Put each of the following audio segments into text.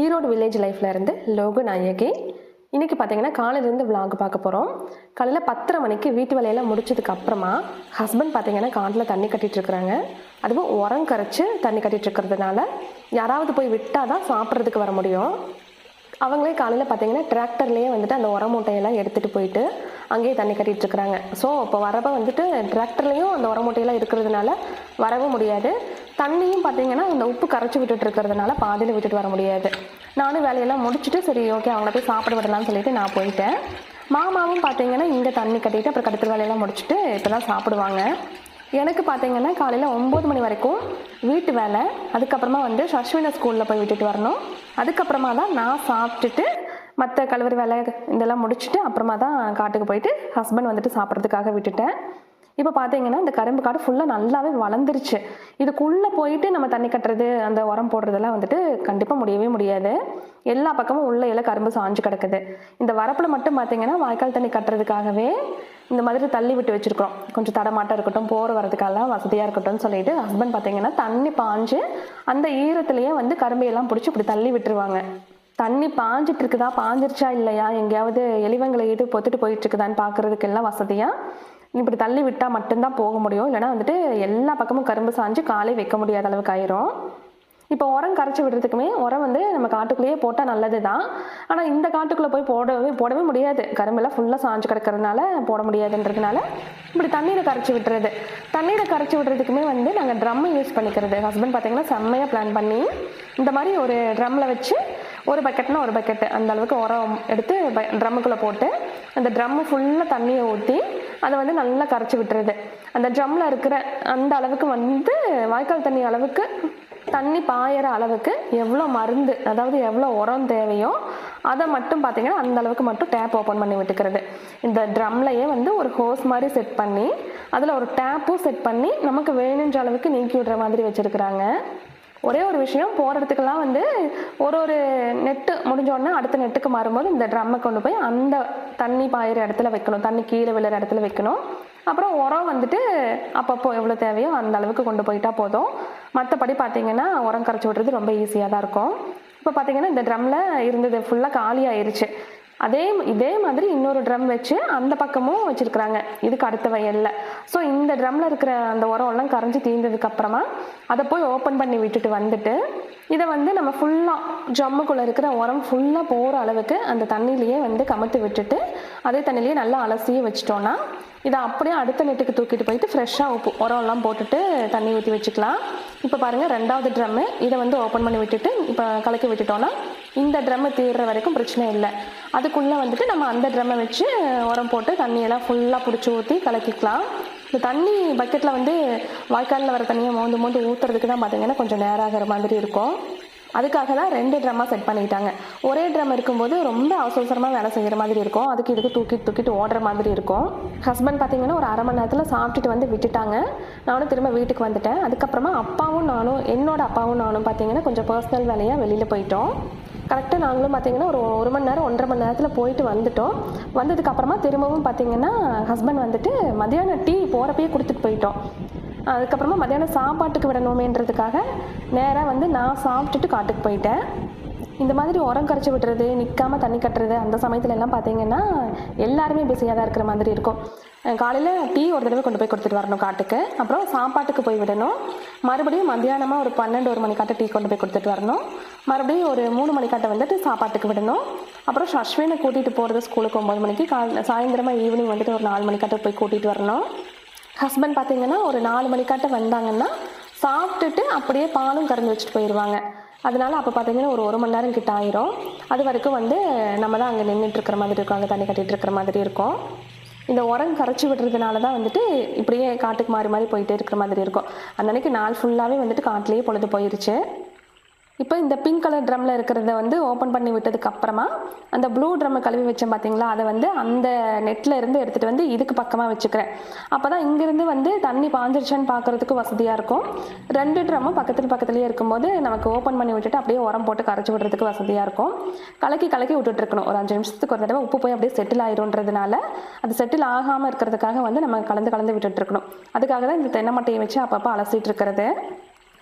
Erode village லைஃப்ல இருந்து லோகு நாயகி. இன்றைக்கி பார்த்தீங்கன்னா காலையிலேருந்து vlog பார்க்க போகிறோம் காலையில் பத்தரை மணிக்கு வீட்டு வேலையெல்லாம் முடிச்சதுக்கு அப்புறமா ஹஸ்பண்ட் பார்த்தீங்கன்னா காட்டில் தண்ணி கட்டிகிட்டு இருக்கிறாங்க. அதுவும் உரம் கரைச்சி தண்ணி கட்டிகிட்டு இருக்கிறதுனால யாராவது போய் விட்டால் தான் சாப்பிட்றதுக்கு வர முடியும். அவங்களே காலையில் பார்த்தீங்கன்னா டிராக்டர்லேயே வந்துட்டு அந்த உர மூட்டையெல்லாம் எடுத்துகிட்டு போயிட்டு அங்கேயே தண்ணி கட்டிட்டு இருக்கிறாங்க. ஸோ இப்போ வரப்போ வந்துட்டு டிராக்டர்லேயும் அந்த உர மூட்டையெல்லாம் இருக்கிறதுனால வரவும் முடியாது. தண்ணியும் பார்த்தீங்கன்னா அந்த உப்பு கரைச்சி விட்டுட்டு இருக்கிறதுனால பாதியில் விட்டுட்டு வர முடியாது. நானும் வேலையெல்லாம் முடிச்சுட்டு சரி ஓகே அவங்கள போய் சாப்பிட விடலாம்னு சொல்லிட்டு நான் போயிட்டேன். மாமாவும் பார்த்தீங்கன்னா இங்கே தண்ணி கட்டிட்டு அப்புறம் கடுத்து வேலையெல்லாம் முடிச்சுட்டு இப்போ தான் சாப்பிடுவாங்க. எனக்கு பார்த்தீங்கன்னா காலையில் ஒம்பது மணி வரைக்கும் வீட்டு வேலை. அதுக்கப்புறமா வந்து சஷ்வினை ஸ்கூலில் போய் விட்டுட்டு வரணும். அதுக்கப்புறமா தான் நான் சாப்பிட்டுட்டு மற்ற கழுவுற வேலை இதெல்லாம் முடிச்சுட்டு அப்புறமா தான் காட்டுக்கு போயிட்டு ஹஸ்பண்ட் வந்துட்டு சாப்பிட்றதுக்காக விட்டுட்டேன். இப்போ பார்த்தீங்கன்னா இந்த கரும்பு காடு ஃபுல்லாக நல்லாவே வளர்ந்துருச்சு. இதுக்குள்ளே போயிட்டு நம்ம தண்ணி கட்டுறது அந்த உரம் போடுறதெல்லாம் வந்துட்டு கண்டிப்பாக முடியவே முடியாது. எல்லா பக்கமும் உள்ள இலை கரும்பு சாஞ்சு கிடக்குது. இந்த வரப்பில் மட்டும் பார்த்தீங்கன்னா வாய்க்கால் தண்ணி கட்டுறதுக்காகவே இந்த மாதிரி தள்ளி விட்டு வச்சிருக்கிறோம். கொஞ்சம் தடமாட்டம் இருக்கட்டும் போகிற வரதுக்கெல்லாம் வசதியாக இருக்கட்டும்னு சொல்லிட்டு ஹஸ்பண்ட் பார்த்தீங்கன்னா தண்ணி பாஞ்சு அந்த ஈரத்துலேயே வந்து கரும்பையெல்லாம் பிடிச்சி இப்படி தள்ளி விட்டுருவாங்க. தண்ணி பாஞ்சிட்டு இருக்குதா பாஞ்சிருச்சா இல்லையா? எங்கேயாவது எலிவங்களை எது பொத்துட்டு போயிட்டு இருக்குதான்னு பார்க்கறதுக்கு எல்லாம் வசதியாக இப்படி தள்ளி விட்டால் மட்டும்தான் போக முடியும். இல்லைன்னா வந்துட்டு எல்லா பக்கமும் கரும்பு சாஞ்சு காலை வைக்க முடியாத அளவுக்கு ஆயிரும். இப்போ உரம் கரைச்சி விடுறதுக்குமே உரம் வந்து நம்ம காட்டுக்குள்ளேயே போட்டால் நல்லது தான் ஆனால் இந்த காட்டுக்குள்ளே போய் போடவே போடவே முடியாது. கரும்பெல்லாம் ஃபுல்லாக சாஞ்சு கிடக்கிறதுனால போட முடியாதுன்றதுனால இப்படி தண்ணீரை கரைச்சி விட்டுறது தண்ணீரை கரைச்சி விடுறதுக்குமே வந்து நாங்கள் ட்ரம் யூஸ் பண்ணிக்கிறது. ஹஸ்பண்ட் பார்த்தீங்கன்னா செம்மையாக பிளான் பண்ணி இந்த மாதிரி ஒரு ட்ரம்மில் வச்சு ஒரு பக்கெட்னா ஒரு பக்கெட்டு அந்த அளவுக்கு உரம் எடுத்து ட்ரம்முக்குள்ளே போட்டு அந்த ட்ரம்மு ஃபுல்லாக தண்ணியை ஊற்றி அதை வந்து நல்லா கரைச்சி விட்டுறது. அந்த ட்ரம்மில் இருக்கிற அந்த அளவுக்கு வந்து வாய்க்கால் தண்ணி அளவுக்கு தண்ணி பாயிற அளவுக்கு எவ்வளோ மருந்து அதாவது எவ்வளோ உரம் தேவையோ அதை மட்டும் பார்த்தீங்கன்னா அந்த அளவுக்கு மட்டும் டேப் ஓப்பன் பண்ணி விட்டுக்கிறது. இந்த ட்ரம்லையே வந்து ஒரு ஹோஸ் மாதிரி செட் பண்ணி அதில் ஒரு டேப்பும் செட் பண்ணி நமக்கு வேணுன்ற அளவுக்கு நீக்கி விடுற மாதிரி வச்சுருக்குறாங்க. ஒரே ஒரு விஷயம் போகிறதுக்கெல்லாம் வந்து ஒரு ஒரு நெட்டு முடிஞ்சோடனே அடுத்த நெட்டுக்கு மாறும்போது இந்த ட்ரம்மை கொண்டு போய் அந்த தண்ணி பாயிற இடத்துல வைக்கணும் தண்ணி கீழே விழுற இடத்துல வைக்கணும். அப்புறம் உரம் வந்துட்டு அப்பப்போ எவ்வளோ தேவையோ அந்த அளவுக்கு கொண்டு போயிட்டா போதும். மற்றபடி பார்த்தீங்கன்னா உரம் கரைச்சி விடுறது ரொம்ப ஈஸியாக தான் இருக்கும். இப்போ பார்த்தீங்கன்னா இந்த ட்ரம்மில் இருந்தது ஃபுல்லாக காலி அதே இதே மாதிரி இன்னொரு ட்ரம் வச்சு அந்த பக்கமும் வச்சுருக்குறாங்க. இதுக்கு அடுத்த வயலில். ஸோ இந்த ட்ரம்ல இருக்கிற அந்த உரம் எல்லாம் கரைஞ்சி தீர்ந்ததுக்கப்புறமா அதை போய் ஓப்பன் பண்ணி விட்டுட்டு வந்துட்டு இதை வந்து நம்ம ஃபுல்லாக ஜம்முக்குள்ளே இருக்கிற உரம் ஃபுல்லாக போகிற அளவுக்கு அந்த தண்ணியிலேயே வந்து கமத்து விட்டுட்டு அதே தண்ணியிலேயே நல்லா அலசியே வச்சிட்டோன்னா இதை அப்படியே அடுத்த நெட்டுக்கு தூக்கிட்டு போயிட்டு ஃப்ரெஷ்ஷாக உப்பு உரம்லாம் போட்டுட்டு தண்ணி ஊற்றி வச்சுக்கலாம். இப்போ பாருங்கள் ரெண்டாவது ட்ரம்மு இதை வந்து ஓப்பன் பண்ணி விட்டுட்டு இப்போ கலக்கி விட்டுட்டோன்னா இந்த ட்ரம்மு தீர்ற வரைக்கும் பிரச்சனை இல்லை. அதுக்குள்ளே வந்துட்டு நம்ம அந்த ட்ரம்மை வச்சு உரம் போட்டு தண்ணியெல்லாம் ஃபுல்லாக பிடிச்சி ஊற்றி கலக்கிக்கலாம். இந்த தண்ணி பக்கெட்டில் வந்து வாய்க்காலில் வர தண்ணியை மோந்து மோந்து ஊற்றுறதுக்கு தான் பார்த்தீங்கன்னா கொஞ்சம் நேரம் ஆகிற மாதிரி இருக்கும். அதுக்காக தான் ரெண்டு ட்ரம்மாக செட் பண்ணிட்டாங்க ஒரே ட்ரம் இருக்கும்போது ரொம்ப அவசரமாக வேலை செய்கிற மாதிரி இருக்கும். அதுக்கு இதுக்கு தூக்கிட்டு தூக்கிட்டு ஓடுற மாதிரி இருக்கும். ஹஸ்பண்ட் பார்த்தீங்கன்னா ஒரு அரை மணி நேரத்தில் சாப்பிட்டுட்டு வந்து விட்டுட்டாங்க. நானும் திரும்ப வீட்டுக்கு வந்துட்டேன். அதுக்கப்புறமா அப்பாவும் நானும் என்னோட அப்பாவும் நானும் பார்த்தீங்கன்னா கொஞ்சம் பர்சனல் வேலையாக வெளியில் போயிட்டோம். கரெக்டாக நாங்களும் பார்த்தீங்கன்னா ஒரு ஒரு மணி நேரம் ஒன்றரை மணி நேரத்தில் போயிட்டு வந்துட்டோம். வந்ததுக்கப்புறமா திரும்பவும் பார்த்தீங்கன்னா ஹஸ்பண்ட் வந்துட்டு மதியானம் டீ போகிறப்பயே கொடுத்துட்டு போயிட்டோம். அதுக்கப்புறமா மத்தியானம் சாப்பாட்டுக்கு விடணுமேன்றதுக்காக நேராக வந்து நான் சாப்பிட்டுட்டு காட்டுக்கு போயிட்டேன். இந்த மாதிரி உரம் கரைச்சி விட்டுறது நிற்காம தண்ணி கட்டுறது அந்த சமயத்துல எல்லாம் பார்த்தீங்கன்னா எல்லாருமே பிஸியாக தான் இருக்கிற மாதிரி இருக்கும். காலையில் டீ ஒரு தடவை கொண்டு போய் கொடுத்துட்டு வரணும் காட்டுக்கு. அப்புறம் சாப்பாட்டுக்கு போய் விடணும். மறுபடியும் மத்தியானமாக ஒரு பன்னெண்டு ஒரு மணிக்காட்ட டீ கொண்டு போய் கொடுத்துட்டு வரணும். மறுபடியும் ஒரு மூணு மணிக்காட்ட வந்துட்டு சாப்பாட்டுக்கு விடணும். அப்புறம் ஷஷ்வினை கூட்டிகிட்டு போகிறது ஸ்கூலுக்கு ஒம்பது மணிக்கு. காலை சாயந்தரமாக ஈவினிங் வந்துட்டு ஒரு நாலு மணிக்காட்ட போய் கூட்டிகிட்டு வரணும். ஹஸ்பண்ட் பார்த்தீங்கன்னா ஒரு நாலு மணிக்காட்ட வந்தாங்கன்னா சாப்பிட்டுட்டு அப்படியே பாலும் கறந்து வச்சுட்டு போயிடுவாங்க அதனால அப்போ பார்த்தீங்கன்னா ஒரு ஒரு மணி நேரம் கிட்ட ஆயிரும். அது வரைக்கும் வந்து நம்ம தான் அங்கே நின்றுட்டு இருக்கிற மாதிரி இருக்கும். அங்கே தண்ணி கட்டிகிட்டு இருக்கிற மாதிரி இருக்கும். இந்த உரம் கரைச்சி விடுறதுனால தான் வந்துட்டு இப்படியே காட்டுக்கு மாறி மாறி போயிட்டே இருக்கிற மாதிரி இருக்கும். அந்த அன்னைக்கு நாள் ஃபுல்லாகவே வந்துட்டு காட்டிலேயே பொழுது போயிருச்சு. இப்போ இந்த பிங்க் கலர் ட்ரம்மில் இருக்கிறத வந்து ஓப்பன் பண்ணி விட்டதுக்கு அப்புறமா அந்த ப்ளூ ட்ரம்மை கழுவி வச்சேன் பார்த்தீங்களா அதை வந்து அந்த நெட்டில் இருந்து எடுத்துகிட்டு வந்து இதுக்கு பக்கமாக வச்சுக்கிறேன். அப்போ தான் இங்கேருந்து வந்து தண்ணி பாஞ்சிருச்சான்னு பார்க்குறதுக்கு வசதியாக இருக்கும். ரெண்டு ட்ரம்மும் பக்கத்தில் பக்கத்துலேயே இருக்கும்போது நமக்கு ஓப்பன் பண்ணி விட்டுட்டு அப்படியே உரம் போட்டு கரைச்சி விடுறதுக்கு வசதியாக இருக்கும். கலக்கி கலக்கி விட்டுட்டு இருக்கணும். ஒரு அஞ்சு நிமிஷத்துக்கு ஒரு தடவை உப்பு போய் அப்படியே செட்டில் ஆயிரும்ன்றதுனால அது செட்டில் ஆகாமல் இருக்கிறதுக்காக வந்து நம்ம கலந்து கலந்து விட்டுட்டு இருக்கணும். அதுக்காக தான் இந்த தென்னை மட்டையை வச்சு அப்பப்போ அலசிட்டு இருக்கிறது.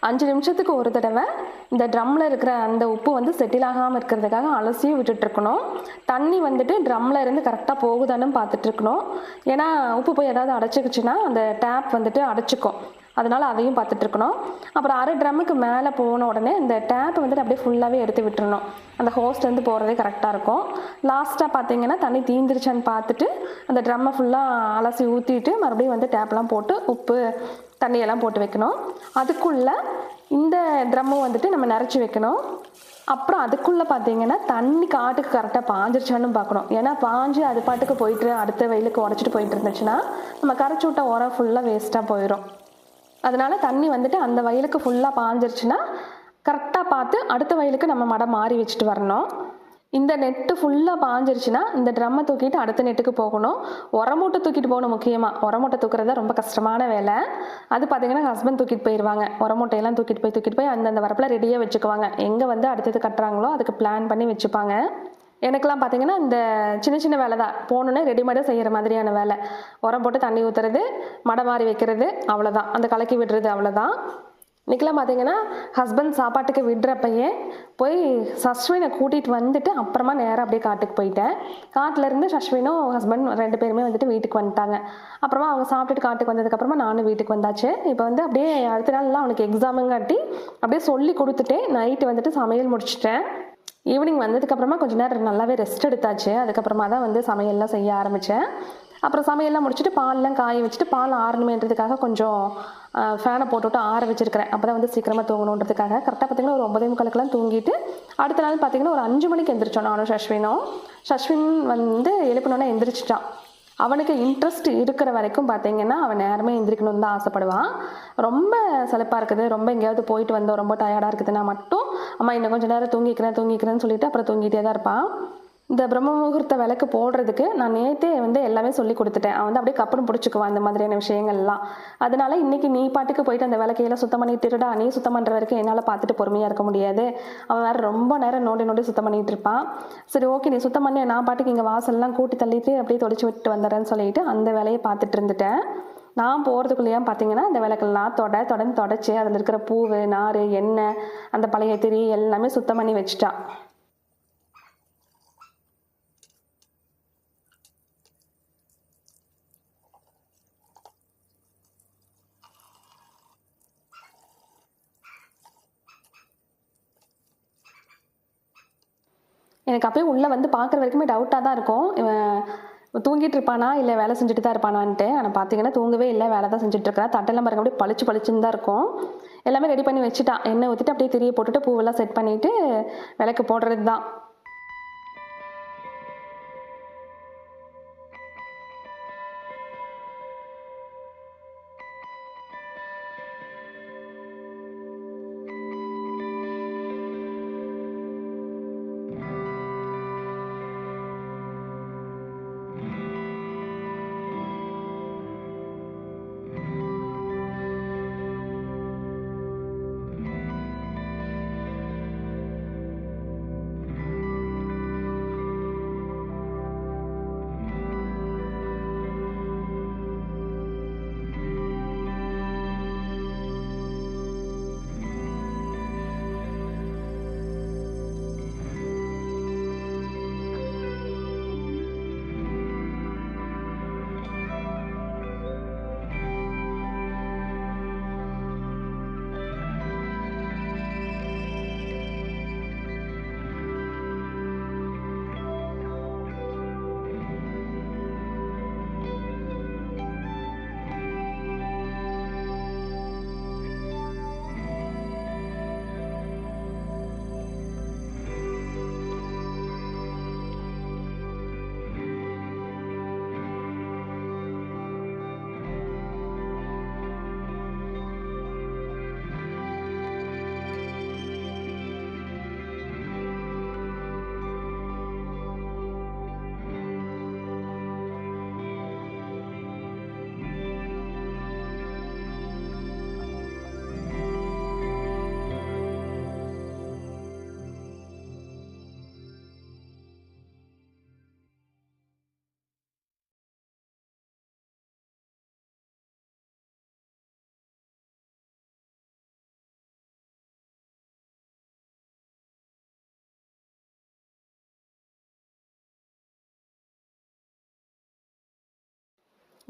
அஞ்சு நிமிஷத்துக்கு ஒரு தடவை இந்த ட்ரம்மில் இருக்கிற அந்த உப்பு வந்து செட்டில் ஆகாமல் இருக்கிறதுக்காக அலசியும் விட்டுட்டுருக்கணும். தண்ணி வந்துட்டு ட்ரம்மில் இருந்து கரெக்டாக போகுதான்னு பார்த்துட்டு இருக்கணும் ஏன்னா உப்பு போய் ஏதாவது அடைச்சிக்கிச்சுன்னா அந்த டேப் வந்துட்டு அடைச்சிக்கும். அதனால் அதையும் பார்த்துட்ருக்கணும் அப்புறம் அரை ட்ரம்முக்கு மேலே போன உடனே இந்த டேப் வந்துட்டு அப்படியே ஃபுல்லாகவே எடுத்து விட்டுறணும். அந்த ஹோஸ்ட்லேருந்து போகிறதே கரெக்டாக இருக்கும். லாஸ்ட்டாக பார்த்தீங்கன்னா தண்ணி தீந்துருச்சான்னு பார்த்துட்டு அந்த ட்ரம்மை ஃபுல்லாக அலசி ஊற்றிட்டு மறுபடியும் வந்து டேப்லாம் போட்டு உப்பு தண்ணியெல்லாம் போட்டு வைக்கணும். அதுக்குள்ளே இந்த ட்ரம்மும் வந்துட்டு நம்ம நிறச்சி வைக்கணும். அப்புறம் அதுக்குள்ளே பார்த்தீங்கன்னா தண்ணி காட்டுக்கு கரெக்டாக பாஞ்சிருச்சான்னு பார்க்கணும். ஏன்னா பாஞ்சு அது பாட்டுக்கு போயிட்டு அடுத்த வெயிலுக்கு உடச்சிட்டு போயிட்டு இருந்துச்சுன்னா நம்ம கரைச்சி விட்ட உரம் ஃபுல்லாக வேஸ்ட்டாக போயிடும் அதனால் தண்ணி வந்துட்டு அந்த வயலுக்கு ஃபுல்லாக பாஞ்சிருச்சுன்னா கரெக்டாக பார்த்து அடுத்த வயலுக்கு நம்ம மடம் மாறி வச்சுட்டு வரணும். இந்த நெட்டு ஃபுல்லாக பாஞ்சிருச்சுன்னா இந்த ட்ரம்மை தூக்கிட்டு அடுத்த நெட்டுக்கு போகணும். உரமூட்டை தூக்கிட்டு போகணும் முக்கியமாக உரமூட்டை தூக்குறது ரொம்ப கஷ்டமான வேலை. அது பார்த்தீங்கன்னா ஹஸ்பண்ட் தூக்கிட்டு போயிடுவாங்க உரமூட்டையெல்லாம் தூக்கிட்டு போய் தூக்கிட்டு போய் அந்தந்த வரப்பில் ரெடியாக வச்சுக்குவாங்க. எங்கே வந்து அடுத்தது கட்டுறாங்களோ அதுக்கு பிளான் பண்ணி வச்சுப்பாங்க. எனக்கெல்லாம் பார்த்தீங்கன்னா இந்த சின்ன சின்ன வேலை தான். போகணுன்னே ரெடிமேடாக செய்கிற மாதிரியான வேலை. உரம் போட்டு தண்ணி ஊற்றுறது மடை மாறி வைக்கிறது அவ்வளோதான் அந்த கலக்கி விடுறது அவ்வளோதான் இன்றைக்கெல்லாம் பார்த்தீங்கன்னா ஹஸ்பண்ட் சாப்பாட்டுக்கு விடுறப்பயே போய் சஷ்வினை கூட்டிகிட்டு வந்துட்டு அப்புறமா நேராக அப்படியே காட்டுக்கு போயிட்டேன். காட்டிலேருந்து சஷ்வினும் ஹஸ்பண்ட் ரெண்டு பேருமே வந்துட்டு வீட்டுக்கு வந்துட்டாங்க. அப்புறமா அவங்க சாப்பிட்டுட்டு காட்டுக்கு வந்ததுக்கப்புறமா நானும் வீட்டுக்கு வந்தாச்சு. இப்போ வந்து அப்படியே அடுத்த நாள்லாம் அவனுக்கு எக்ஸாமுங்காட்டி அப்படியே சொல்லி கொடுத்துட்டு நைட்டு வந்துட்டு சமையல் முடிச்சிட்டேன். ஈவினிங் வந்ததுக்கப்புறமா கொஞ்ச நேரம் நல்லாவே ரெஸ்ட் எடுத்தாச்சு. அதுக்கப்புறமா தான் வந்து சமையல்லாம் செய்ய ஆரம்பித்தேன் அப்புறம் சமையல்லாம் முடிச்சுட்டு பால்லாம் காய வச்சுட்டு பால் ஆறணுமேன்றதுக்காக கொஞ்சம் ஃபேனை போட்டுவிட்டு ஆற வச்சிருக்கிறேன். அப்போ தான் வந்து சீக்கிரமாக தூங்கணுன்றதுக்காக. கரெக்டாக பார்த்தீங்கன்னா ஒரு ஒன்பதே முக்காலுக்கெல்லாம் தூங்கிட்டு அடுத்த நாள் பார்த்தீங்கன்னா ஒரு அஞ்சு மணிக்கு எந்திரிச்சோம் நானும் சஷ்வினும். சஷ்வின் வந்து எழுப்பினோன்னே எந்திரிச்சிட்டான். அவனுக்கு இன்ட்ரெஸ்ட் இருக்கிற வரைக்கும் பார்த்தீங்கன்னா அவன் நேரமே எந்திரிக்கணும்னு தான் ஆசைப்படுவான். ரொம்ப சலிப்பாக இருக்குது. ரொம்ப எங்கேயாவது போயிட்டு வந்தோம். ரொம்ப டயர்டாக இருக்குதுன்னா மட்டும் அம்மா இன்னும் கொஞ்சம் நேரம் தூங்கிக்கிறேன் தூங்கிக்கிறேன்னு சொல்லிட்டு அப்புறம் தூங்கிட்டே தான் இருப்பான். இந்த பிரம்ம முகூர்த்த விளக்கு போடுறதுக்கு நான் நேற்றே வந்து எல்லாமே சொல்லி கொடுத்துட்டேன். அவன் வந்து அப்படியே கப்புன்னு பிடிச்சிக்குவான் அந்த மாதிரியான விஷயங்கள்லாம். அதனால இன்னைக்கு நீ பாட்டுக்கு போயிட்டு அந்த விளக்கையெல்லாம் சுத்தம் பண்ணிட்டுடா நீ சுத்தம் பண்ணுற வரைக்கும் என்னால் பார்த்துட்டு பொறுமையாக இருக்க முடியாது. அவன் வேறு ரொம்ப நேரம் நோண்டி நோண்டி சுத்தம் பண்ணிட்டு இருப்பான். சரி ஓகே நீ சுத்தம் பண்ணி. நான் பாட்டுக்கு இங்கே வாசல்லாம் கூட்டி தள்ளிட்டு அப்படியே தொடச்சி விட்டு வந்துடுறேன்னு சொல்லிட்டு அந்த வேலையை பார்த்துட்டு இருந்துட்டேன். நான் போகிறதுக்குள்ளேயே பார்த்தீங்கன்னா இந்த விளக்கெல்லாம் தொட தொடர்ந்து தொடச்சி அதில் இருக்கிற பூவு நார் எண்ணெய் அந்த பழைய திரி எல்லாமே சுத்தம் பண்ணி வச்சுட்டான் எனக்கு அப்பயே உள்ளே வந்து பார்க்குற வரைக்குமே டவுட்டாக தான் இருக்கும். இவன் தூங்கிட்டு இருப்பானா? இல்லை வேலை செஞ்சுட்டு தான் இருப்பானான்ட்டு. ஆனால் பார்த்தீங்கன்னா தூங்கவே இல்லை வேலை தான் செஞ்சுட்டு இருக்கா. தட்டெல்லாம் பாருங்க அப்படியே பளிச்சு பளிச்சுன்னு தான் இருக்கும். எல்லாமே ரெடி பண்ணி வச்சுட்டான். எண்ணெய் ஊற்றிட்டு அப்படியே திரியை போட்டுட்டு பூவெல்லாம் செட் பண்ணிவிட்டு விளக்கு போடுறது தான்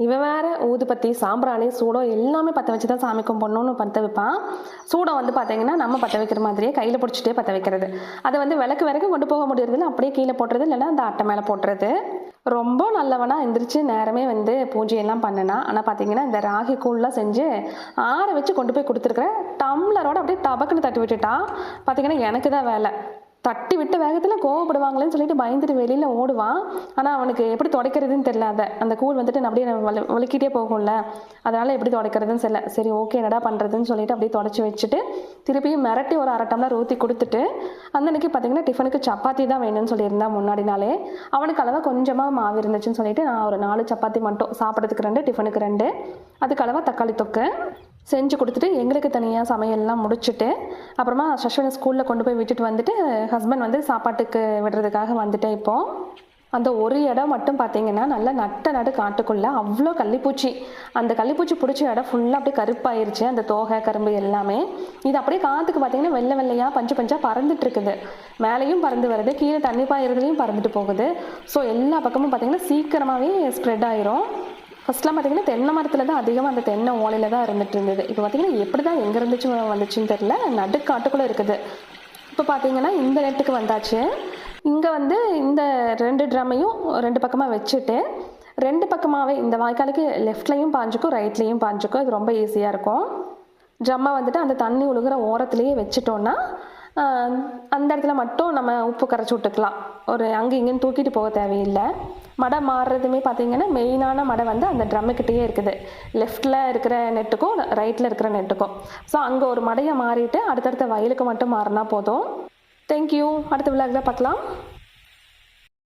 இவன் வேற ஊதுபத்தி சாம்பிராணி சூடம் எல்லாமே பற்ற வச்சு தான் சாமி கும்பிடணும்னு பற்ற வைப்பான் சூடம் வந்து பார்த்தீங்கன்னா நம்ம பற்ற வைக்கிற மாதிரியே கையில் பிடிச்சிட்டே பற்ற வைக்கிறது. அதை வந்து விளக்கு வரைக்கும் கொண்டு போக முடியறதில்ல அப்படியே கீழே போட்டுறது இல்லைன்னா அந்த அட்டை மேலே போட்டுறது. ரொம்ப நல்லவனா எந்திரிச்சு நேரமே வந்து பூஜையெல்லாம் பண்ணினா. ஆனால் பார்த்தீங்கன்னா இந்த ராகி கூழ்லாம் செஞ்சு ஆற வச்சு கொண்டு போய் கொடுத்துருக்குறேன் டம்ளரோட அப்படியே டபக்குன்னு தட்டி விட்டுட்டா பார்த்தீங்கன்னா எனக்கு தான் வேலை. தட்டி விட்ட வேகத்தில் கோவப்படுவாங்களேன்னு சொல்லிட்டு பயந்துட்டு வெளியில் ஓடுவான். ஆனால் அவனுக்கு எப்படி துடைக்கிறதுன்னு தெரியல அதை. அந்த கூழ் வந்துட்டு நான் அப்படியே வலி போகும்ல. அதனால் எப்படி துடைக்கிறதுன்னு தெரியல. சரி ஓகே என்னடா பண்ணுறதுன்னு சொல்லிட்டு அப்படியே தொடச்சி வச்சுட்டு திருப்பியும் மிரட்டி ஒரு அரை டம்ளர் ஊற்றி கொடுத்துட்டு அந்தன்னைக்கு பார்த்தீங்கன்னா டிஃபனுக்கு சப்பாத்தி தான் வேணும்னு சொல்லியிருந்தா முன்னாடி நாளே. அவனுக்கு அளவாக கொஞ்சமாக மாவு இருந்துச்சுன்னு சொல்லிட்டு நான் ஒரு நாலு சப்பாத்தி மட்டும் சாப்பிட்றதுக்கு ரெண்டு டிஃபனுக்கு ரெண்டு. அதுக்கு அளவாக தக்காளி தொக்கு. செஞ்சு கொடுத்துட்டு எங்களுக்கு தனியாக சமையல்லாம் முடிச்சுட்டு அப்புறமா சஷ்வனை ஸ்கூலில் கொண்டு போய் விட்டுட்டு வந்துட்டு ஹஸ்பண்ட் வந்து சாப்பாட்டுக்கு விடுறதுக்காக வந்துட்டேன் இப்போது அந்த ஒரு இடம் மட்டும் பார்த்தீங்கன்னா நல்லா நட்ட நடு காட்டுக்குள்ளே அவ்வளோ கள்ளிப்பூச்சி. அந்த கள்ளிப்பூச்சி பிடிச்ச இடம் ஃபுல்லாக அப்படியே கருப்பாயிருச்சு அந்த தோகை கரும்பு எல்லாமே. இது அப்படியே காற்றுக்கு பார்த்தீங்கன்னா வெள்ளை வெள்ளையாக பஞ்சு பஞ்சாக பறந்துட்டு இருக்குது மேலேயும் பறந்து வருது கீழே தண்ணி பாயிறதுலையும் பறந்துட்டு போகுது. ஸோ எல்லா பக்கமும் பார்த்தீங்கன்னா சீக்கிரமாகவே ஸ்ப்ரெட் ஆயிரும். ஃபர்ஸ்ட்லாம் பார்த்தீங்கன்னா தென்னை மரத்தில் தான் அதிகமாக அந்த தென்னை ஓலையில் தான் இருந்துட்டு இருந்தது. இப்போ பார்த்தீங்கன்னா எப்படி தான் எங்கே இருந்துச்சு வந்துச்சுன்னு தெரில நடுக்காட்டுக்குள்ளே இருக்குது. இப்போ பார்த்தீங்கன்னா இந்த நெட்டுக்கு வந்தாச்சு. இங்கே வந்து இந்த ரெண்டு ட்ரம்மையும் ரெண்டு பக்கமாக வச்சுட்டு ரெண்டு பக்கமாகவே இந்த வாய்க்காலுக்கு லெஃப்ட்லேயும் பாஞ்சுக்கும் ரைட்லேயும் பாஞ்சுக்கும். இது ரொம்ப ஈஸியாக இருக்கும். ட்ரம்மை வந்துட்டு அந்த தண்ணி ஒழுகிற ஓரத்துலேயே வச்சுட்டோன்னா அந்த இடத்துல மட்டும் நம்ம உப்பு கரைச்சி விட்டுக்கலாம். ஒரு அங்கே இங்கேன்னு தூக்கிட்டு போக தேவையில்லை. மடை மாறுறதுமே பார்த்தீங்கன்னா மெயினான மடை வந்து அந்த ட்ரம்முக்கிட்டேயே இருக்குது. லெஃப்டில் இருக்கிற நெட்டுக்கும் ரைட்டில் இருக்கிற நெட்டுக்கும் ஸோ அங்கே ஒரு மடையை மாறிட்டு அடுத்தடுத்த வயலுக்கு மட்டும் மாறினா போதும். தேங்க்யூ அடுத்த விழாக்கில் பார்க்கலாம்.